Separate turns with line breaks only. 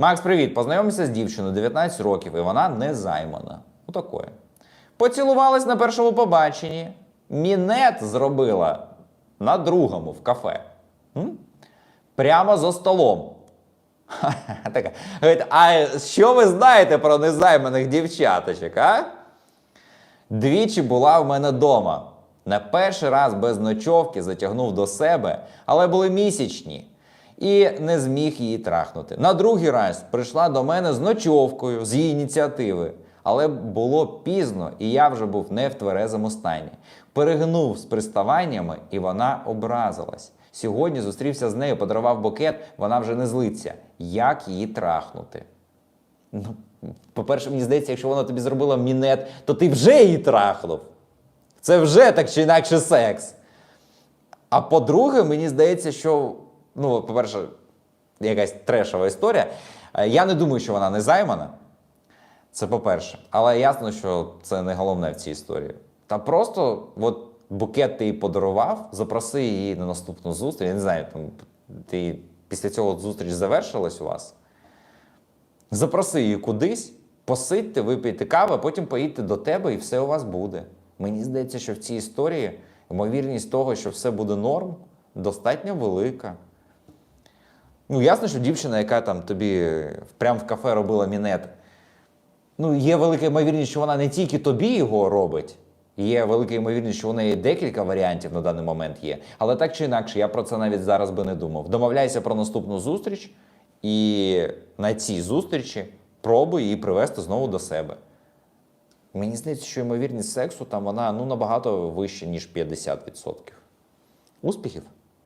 Макс, привіт! Познайомився з дівчиною 19 років, і вона не займана. Отакої. Поцілувались на першому побаченні. Мінет зробила на другому в кафе. М? Прямо за столом. Така. А що ви знаєте про незайманих дівчаточок, а? Двічі була в мене вдома. На перший раз без ночовки затягнув до себе, але були місячні. І не зміг її трахнути. На другий раз прийшла до мене з ночовкою, з її ініціативи. Але було пізно, і я вже був не в тверезому стані. Перегнув з приставаннями, і вона образилась. Сьогодні зустрівся з нею, подарував букет, вона вже не злиться. Як її трахнути? Ну, по-перше, мені здається, якщо вона тобі зробила мінет, то ти вже її трахнув. Це вже так чи інакше секс. А по-друге, мені здається, що, ну, по-перше, якась трешова історія. Е, Я не думаю, що вона не займана. Це по-перше. Але ясно, що це не головне в цій історії. Та просто от букет ти їй подарував, запроси її на наступну зустріч. Я не знаю, там, ти після цього зустріч завершилась у вас. Запроси її кудись, посидьте, випийте каву, а потім поїдьте до тебе і все у вас буде. Мені здається, що в цій історії ймовірність того, що все буде норм, достатньо велика. Ну, ясно, що дівчина, яка там тобі прямо в кафе робила мінет, ну, є велика ймовірність, що вона не тільки тобі його робить. Є велика ймовірність, що у неї декілька варіантів на даний момент є. Але так чи інакше, я про це навіть зараз би не думав. Домовляйся про наступну зустріч, і на цій зустрічі пробуй її привести знову до себе. Мені здається, що ймовірність сексу там вона ну, набагато вища, ніж 50%. Успіхів!